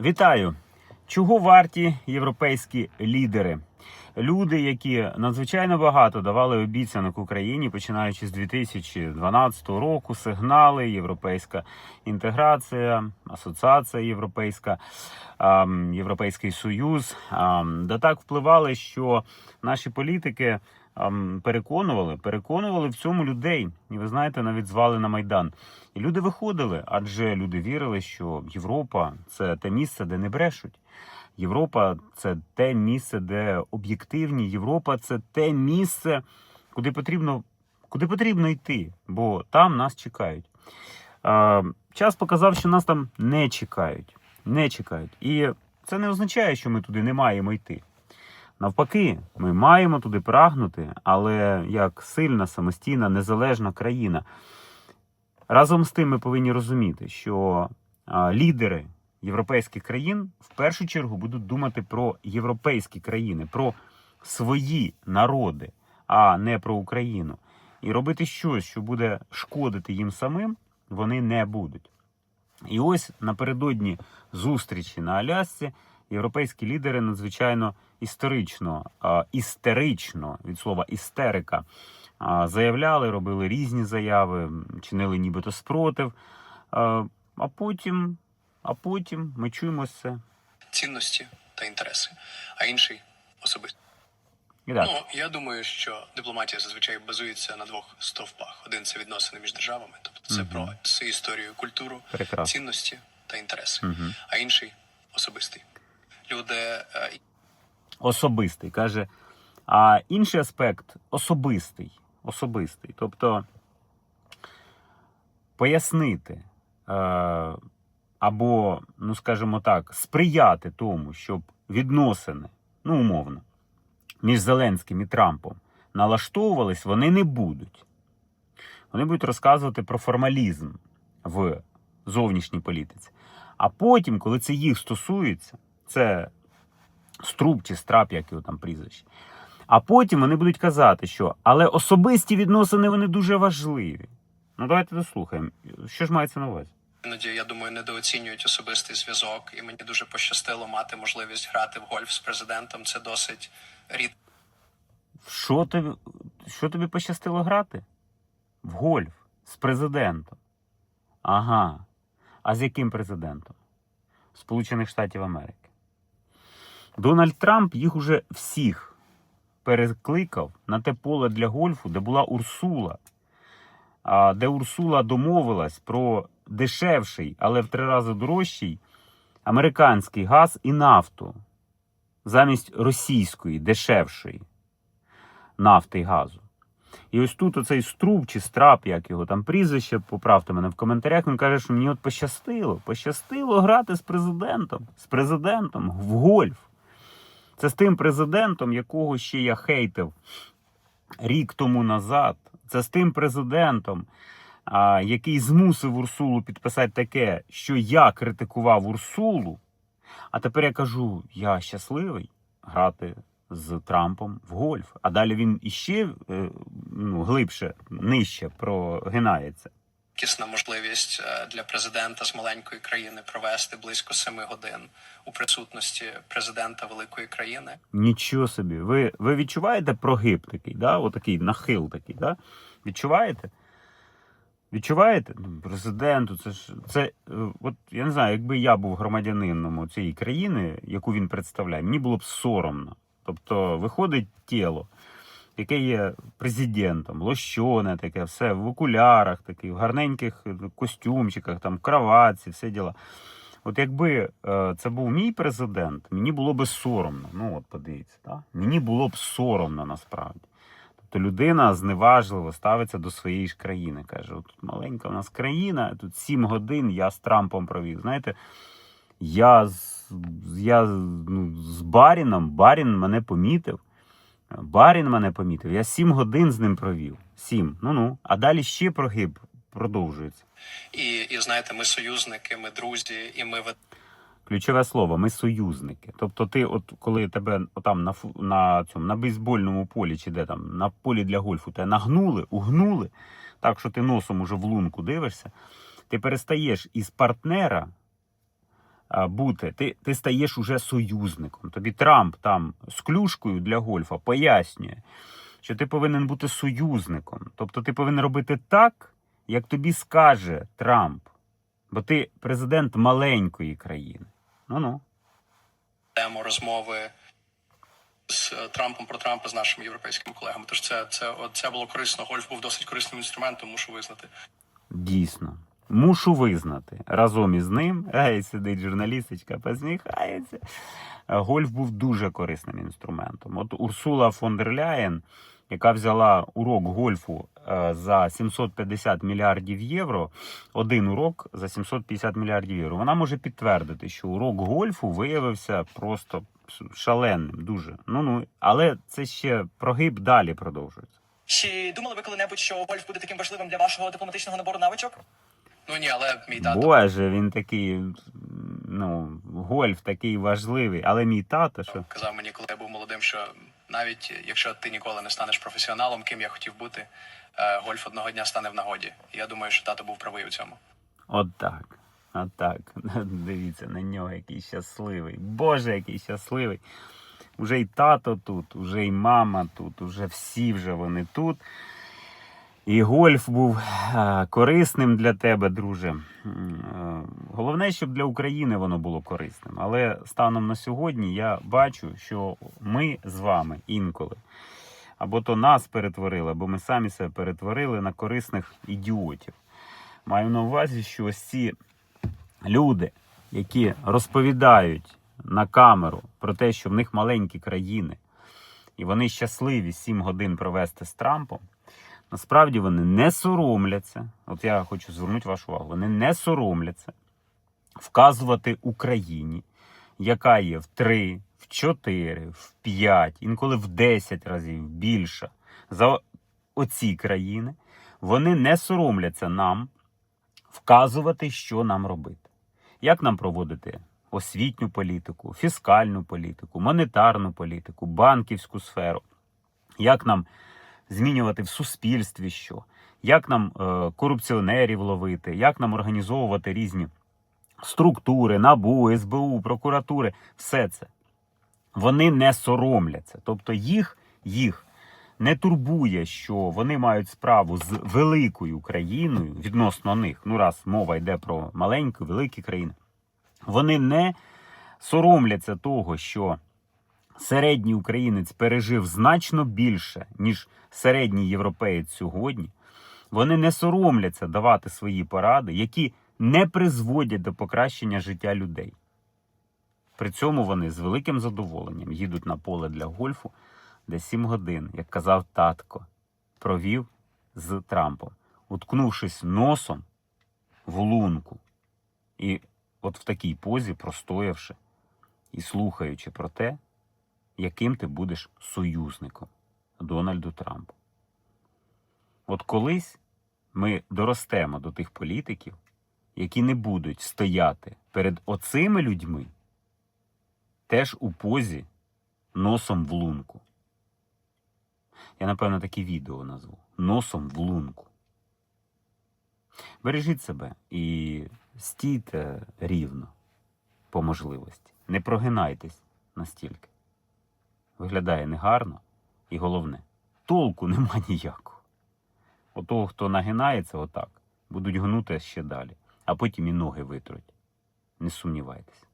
Вітаю! Чого варті європейські лідери? Люди, які надзвичайно багато давали обіцянок Україні, починаючи з 2012 року, сигнали, європейська інтеграція, асоціація європейська, Європейський Союз, да так впливали, що наші політики переконували, переконували в цьому людей. І ви знаєте, навіть звали на майдан. І люди виходили, адже люди вірили, що Європа це те місце, де не брешуть. Європа це те місце, де об'єктивні. Європа це те місце, куди потрібно, куди потрібно йти, бо там нас чекають. Час показав, що нас там не чекають. Не чекають. І це не означає, що ми туди не маємо йти. Навпаки, ми маємо туди прагнути, але як сильна, самостійна, незалежна країна. Разом з тим ми повинні розуміти, що лідери європейських країн в першу чергу будуть думати про європейські країни, про свої народи, а не про Україну. І робити щось, що буде шкодити їм самим, вони не будуть. І ось напередодні зустрічі на Алясці європейські лідери надзвичайно історично, істерично від слова істерика заявляли, робили різні заяви, чинили нібито спротив. А потім, а потім ми чуємо це. цінності та інтереси, а інший особисто. І так, Ну я думаю, що дипломатія зазвичай базується на двох стовпах: один це відносини між державами, тобто це Мгм. про це історію, культуру, прекрасно. цінності та інтереси, Угу. а інший особистий. Люди е, Особистий каже. А інший аспект особистий. Особистий. Тобто пояснити е, або, ну скажімо так, сприяти тому, щоб відносини, ну умовно, між Зеленським і Трампом налаштовувались, вони не будуть. Вони будуть розказувати про формалізм в зовнішній політиці. А потім, коли це їх стосується, це Струб чи страп, як його там прізвище. А потім вони будуть казати, що але особисті відносини вони дуже важливі. Ну давайте дослухаємо. Що ж мається на увазі? іноді, я думаю, недооцінюють особистий зв'язок, і мені дуже пощастило мати можливість грати в гольф з президентом. Це досить рідко. Що тобі, що тобі пощастило грати? В гольф з президентом. Ага. А з яким президентом? Сполучених Штатів Америки. Дональд Трамп їх уже всіх перекликав на те поле для гольфу, де була Урсула, де Урсула домовилась про дешевший, але в три рази дорожчий американський газ і нафту замість російської дешевшої нафти і газу. І ось тут оцей струб чи страп, як його там прізвище, поправте мене в коментарях. Він каже, що мені от пощастило, пощастило грати з президентом, з президентом в гольф. Це з тим президентом, якого ще я хейтив рік тому назад. Це з тим президентом, а, який змусив Урсулу підписати таке, що я критикував Урсулу. А тепер я кажу: я щасливий грати з Трампом в гольф. А далі він іще е, ну, глибше, нижче прогинається. Кісна можливість е, для президента з маленької країни провести близько семи годин у присутності президента великої країни. Нічого собі. Ви, ви відчуваєте прогиб такий, да? Отакий нахил такий, да? Відчуваєте? Відчуваєте? Ну, Президенту, це ж це, е, от я не знаю, якби я був громадянином цієї країни, яку він представляє, мені було б соромно. Тобто виходить тіло, яке є президентом, лощоне таке, все в окулярах, таке, в гарненьких костюмчиках, там, кроватці, все діла. От якби е, це був мій президент, мені було б соромно. Ну, от подивіться, так? мені було б соромно насправді. Тобто людина зневажливо ставиться до своєї ж країни. Каже: тут маленька у нас країна, тут сім годин я з Трампом провів. Знаєте, я з, я, ну, з Баріном, Барін мене помітив. Барін мене помітив. Я сім годин з ним провів. Сім. Ну-ну. А далі ще прогиб продовжується. І, і знаєте, ми союзники, ми друзі, і ми Ключове слово, ми союзники. Тобто, ти, от коли тебе отам на на цьому на бейсбольному полі, чи де там на полі для гольфу тебе нагнули, угнули, так що ти носом уже в лунку дивишся, ти перестаєш із партнера бути. Ти, ти стаєш уже союзником. Тобі Трамп там з клюшкою для гольфа пояснює, що ти повинен бути союзником. Тобто ти повинен робити так, як тобі скаже Трамп. Бо ти президент маленької країни. Ну-ну. Тему розмови з е, Трампом про Трампа з нашими європейськими колегами. Тож це, це, це було корисно. Гольф був досить корисним інструментом, мушу визнати. Дійсно. Мушу визнати. Разом із ним гей, сидить журналісточка, посміхається. Гольф був дуже корисним інструментом. От Урсула фон дер Ляєн, яка взяла урок гольфу е, за 750 мільярдів євро, один урок за 750 мільярдів євро, вона може підтвердити, що урок гольфу виявився просто шаленим, дуже. Ну ну, але це ще прогиб далі продовжується. Чи думали ви коли-небудь, що гольф буде таким важливим для вашого дипломатичного набору навичок? Ну ні, але мій тато Боже, він такий, ну, гольф такий важливий, але мій тато, що казав мені, коли я був молодим, що навіть якщо ти ніколи не станеш професіоналом, ким я хотів бути, е, гольф одного дня стане в нагоді. Я думаю, що тато був правий у цьому. от так. От так. Дивіться на нього, який щасливий. Боже, який щасливий. Уже й тато тут, уже й мама тут, уже всі вже вони тут. І гольф був е, корисним для тебе, друже. Е, Головне, щоб для України воно було корисним. Але станом на сьогодні я бачу, що ми з вами інколи або то нас перетворили, або ми самі себе перетворили на корисних ідіотів. Маю на увазі, що ось ці люди, які розповідають на камеру про те, що в них маленькі країни, і вони щасливі 7 годин провести з Трампом. Насправді вони не соромляться. От я хочу звернути вашу увагу. Вони не соромляться вказувати Україні, яка є в 3, в 4, в 5, інколи в 10 разів більша за оці країни. Вони не соромляться нам вказувати, що нам робити. Як нам проводити освітню політику, фіскальну політику, монетарну політику, банківську сферу, як нам змінювати в суспільстві що, як нам е, корупціонерів ловити, як нам організовувати різні структури, НАБУ, СБУ, прокуратури, все це. Вони не соромляться. Тобто їх, їх не турбує, що вони мають справу з великою країною відносно них. Ну, раз мова йде про маленьку, великі країни. Вони не соромляться того, що середній українець пережив значно більше, ніж середній європеєць сьогодні. Вони не соромляться давати свої поради, які не призводять до покращення життя людей. При цьому вони з великим задоволенням їдуть на поле для гольфу, де 7 годин, як казав татко, провів з Трампом, уткнувшись носом в лунку. І от в такій позі, простоявши і слухаючи про те, яким ти будеш союзником Дональду Трампу. От колись ми доростемо до тих політиків, які не будуть стояти перед оцими людьми, теж у позі носом в лунку. Я, напевно, таке відео назву Носом в лунку. Бережіть себе і стійте рівно по можливості. Не прогинайтесь настільки. Виглядає негарно і головне, толку нема ніякого. Отого, хто нагинається отак, будуть гнути ще далі, а потім і ноги витруть. Не сумнівайтеся.